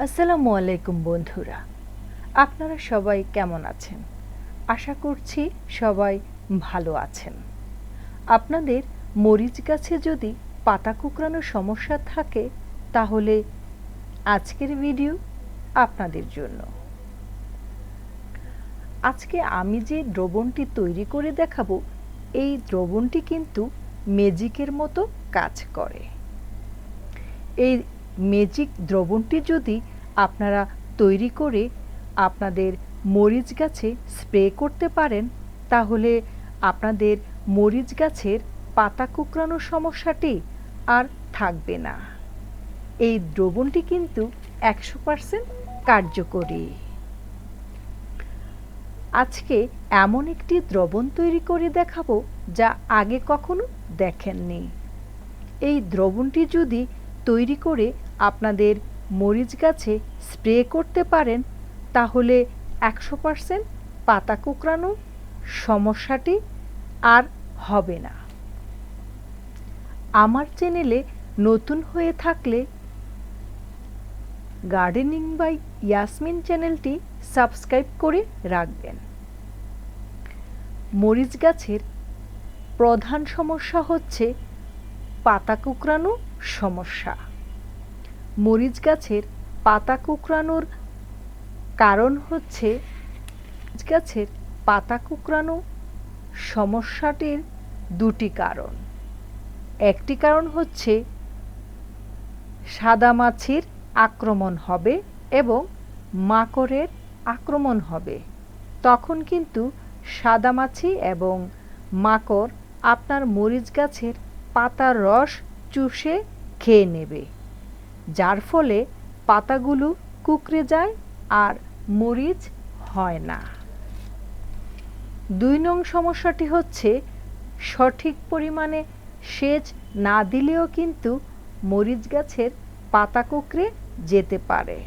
আসসালামু আলাইকুম বন্ধুরা। আপনারা সবাই কেমন আছেন? আশা করছি সবাই ভালো আছেন। আপনাদের মরিচ গাছে যদি পাতা কুকরানোর সমস্যা থাকে, তাহলে আজকের ভিডিও আপনাদের জন্য। আজকে আমি যে দ্রবণটি তৈরি করে দেখাবো, এই দ্রবণটি কিন্তু ম্যাজিকের মতো কাজ করে। এই ম্যাজিক দ্রবণটি যদি আপনারা তৈরি করে আপনাদের মরিচ গাছে স্প্রে করতে পারেন, তাহলে আপনাদের মরিচ গাছের পাতা কুকরানোর সমস্যাটি আর থাকবে না। এই দ্রবণটি কিন্তু একশো পারসেন্ট কার্যকরী। আজকে এমন একটি দ্রবণ তৈরি করে দেখাবো যা আগে কখনো দেখেননি। এই দ্রবণটি যদি তৈরি করে আপনাদের মরিচ গাছে স্প্রে করতে পারেন, তাহলে একশো পারসেন্ট পাতা কুকরানো সমস্যাটি আর হবে না। আমার চ্যানেলে নতুন হয়ে থাকলে গার্ডেনিং বাই ইয়াসমিন চ্যানেলটি সাবস্ক্রাইব করে রাখবেন। মরিচ গাছের প্রধান সমস্যা হচ্ছে পাতা কুকরানো সমস্যা। মরিচ গাছের পাতা কুকরানোর কারণ হচ্ছে গাছের পাতা কুকরানো সমস্যাটির দুটি কারণ। একটি কারণ হচ্ছে সাদা মাছির আক্রমণ হবে এবং মাকড়ের আক্রমণ হবে। তখন কিন্তু সাদা মাছি এবং মাকড় আপনার মরিচ গাছের পাতার রস চুষে খেয়ে নেবে। যার ফলে পাতাগুলো কুকড়ে যায় আর মরিচ হয় না। দুই নং সমস্যাটি হচ্ছে সঠিক পরিমাণে সেচ না দিলেও কিন্তু মরিচ গাছের পাতা কুকড়ে যেতে পারে।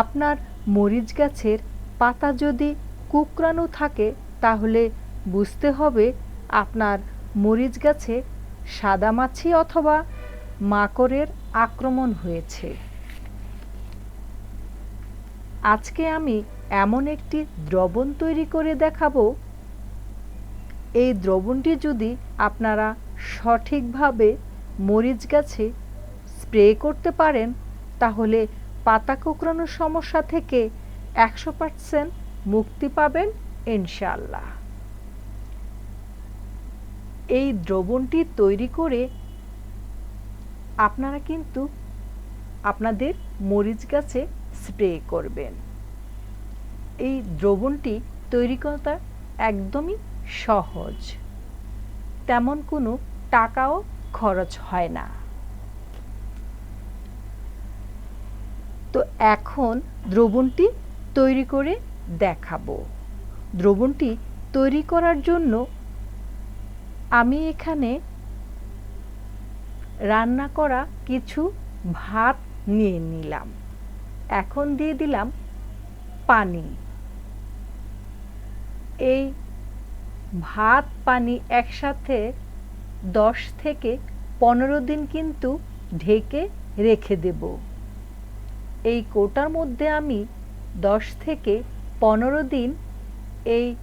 আপনার মরিচ গাছের পাতা যদি কুকরানো থাকে, তাহলে বুঝতে হবে আপনার মরিচ গাছে সাদামাছি অথবা মাকড়ের আক্রমণ হয়েছে। আজকে আমি এমন একটি দ্রবণ তৈরি করে দেখাবো। এই দ্রবণটি যদি আপনারা সঠিকভাবে মরিচ গাছে স্প্রে করতে পারেন, তাহলে পাতা কুকরানোর সমস্যা থেকে একশো পার্সেন্ট মুক্তি পাবেন ইনশাল্লাহ এই দ্রবণটি তৈরি করে আপনারা কিন্তু আপনাদের মরিচ গাছে স্প্রে করবেন। এই দ্রবণটি তৈরি করা একদমই সহজ। তেমন কোনো টাকাও খরচ হয় না। তো এখন দ্রবণটি তৈরি করে দেখাবো। দ্রবণটি তৈরি করার জন্য আমি এখানে রান্না করা কিছু ভাত নিয়ে নিলাম। এখন দিয়ে দিলাম পানি। এই ভাত, পানি একসাথে দশ থেকে পনেরো দিন কিন্তু ঢেকে রেখে দেব। এই কোটার মধ্যে আমি দশ থেকে পনেরো দিন এই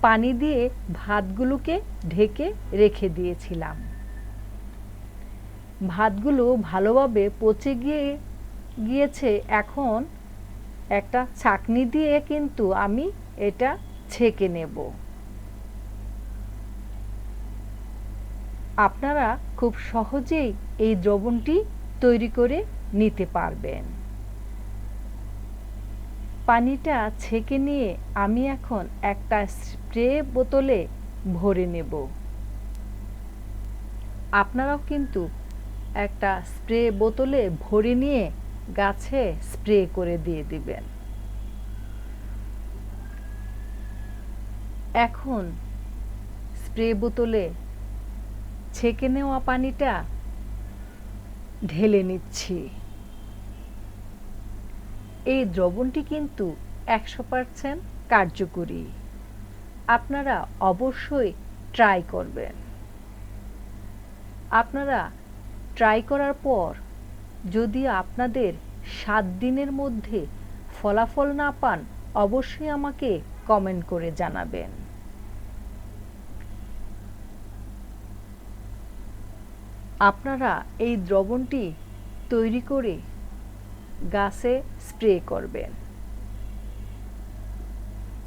পানি দিয়ে ভাতগুলোকে ঢেকে রেখে দিয়েছিলাম। ভাতগুলো ভালোভাবে পচে গিয়ে, গিয়েছে, এখন একটা ছাকনি দিয়ে কিন্তু আমি এটা ছেঁকে নেব। আপনারা খুব সহজেই এই দ্রবণটি তৈরি করে নিতে পারবেন। পানিটা ছেঁকে নিয়ে আমি এখন একটা স্প্রে বোতলে ভরে নেব। আপনারাও কিন্তু একটা স্প্রে বোতলে ভরে নিয়ে গাছে স্প্রে করে দিয়ে দিবেন। এখন স্প্রে বোতলে ছেঁকে নেওয়া পানিটা ঢেলে নিচ্ছি। এই দ্রবণটি কিন্তু একশো পারসেন্ট কার্যকরী। আপনারা অবশ্যই ট্রাই করবেন। আপনারা ট্রাই করার পর যদি আপনাদের সাত দিনের মধ্যে ফলাফল না পান, অবশ্যই আমাকে কমেন্ট করে জানাবেন। আপনারা এই দ্রবণটি তৈরি করে গাছে স্প্রে করবেন।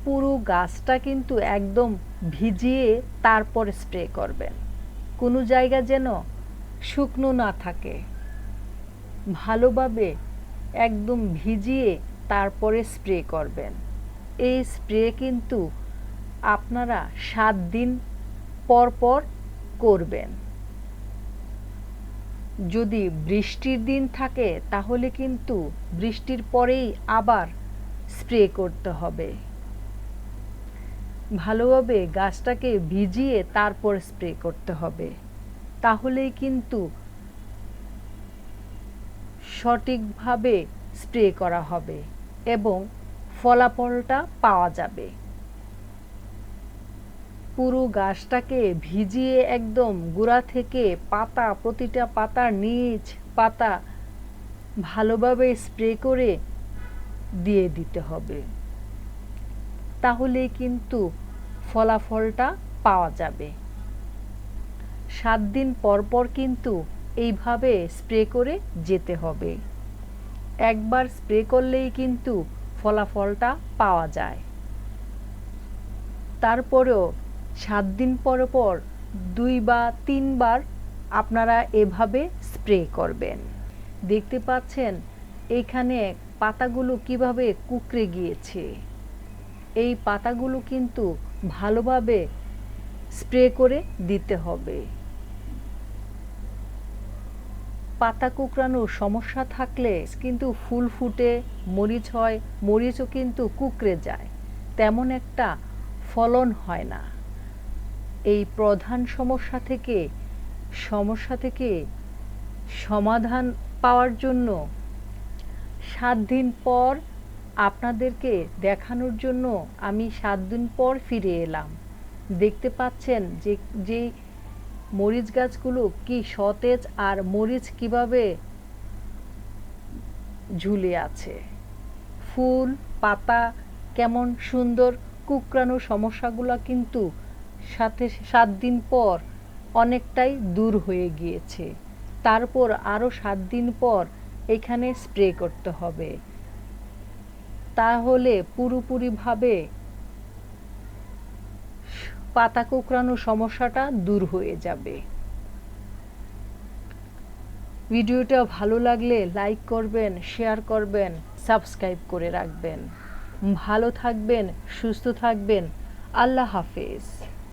পুরো গাছটা কিন্তু একদম ভিজিয়ে তারপর স্প্রে করবেন। কোনো জায়গা যেন শুকনো না থাকে। ভালোভাবে একদম ভিজিয়ে তারপরে স্প্রে করবেন। এই স্প্রে কিন্তু আপনারা সাত দিন পর পর করবেন। যদি বৃষ্টির দিন থাকে, তাহলে কিন্তু বৃষ্টির পরেই আবার স্প্রে করতে হবে। ভালোভাবে গাছটাকে ভিজিয়ে তারপর স্প্রে করতে হবে। তাহলেই কিন্তু সঠিকভাবে স্প্রে করা হবে এবং ফলাফলটা পাওয়া যাবে। পুরো গাছটাকে ভিজিয়ে একদম গোড়া থেকে পাতা, প্রতিটা পাতার নিচ পাতা ভালোভাবে স্প্রে করে দিয়ে দিতে হবে। তাহলে কিন্তু ফলাফলটা পাওয়া যাবে। সাত দিন পর পর কিন্তু এইভাবে স্প্রে করে যেতে হবে। একবার স্প্রে করলেই কিন্তু ফলাফলটা পাওয়া যায়। তারপরেও সাত দিন পর পর দুই বা তিনবার আপনারা এভাবে স্প্রে করবেন। দেখতে পাচ্ছেন, এখানে পাতাগুলো কীভাবে কুকড়ে গিয়েছে। এই পাতাগুলো কিন্তু ভালোভাবে স্প্রে করে দিতে হবে। পাতা কুকরানোর সমস্যা থাকলে কিন্তু ফুল ফুটে, মরিচ হয়, মরিচও কিন্তু কুকড়ে যায়। তেমন একটা ফলন হয় না। এই প্রধান সমস্যা থেকে সমস্যা থেকে সমাধান পাওয়ার জন্য সাত দিন পর আপনাদেরকে দেখানোর জন্য আমি সাত দিন পর ফিরে এলাম। দেখতে পাচ্ছেন যে যে মরিচ গাছগুলো কি সতেজ আর মরিচ কীভাবে ঝুলে আছে? ফুল, পাতা কেমন সুন্দর কুকরানো সমস্যাগুলো কিন্তু সাথে সাত দিন পর অনেকটাই দূর হয়ে গিয়েছে। তারপর আরও সাত দিন পর এখানে স্প্রে করতে হবে। তাহলে পুরোপুরিভাবে পাতা কুকরানো সমস্যাটা দূর হয়ে যাবে। ভিডিওটা ভালো লাগলে লাইক করবেন, শেয়ার করবেন, সাবস্ক্রাইব করে রাখবেন। ভালো থাকবেন, সুস্থ থাকবেন। আল্লাহ হাফেজ।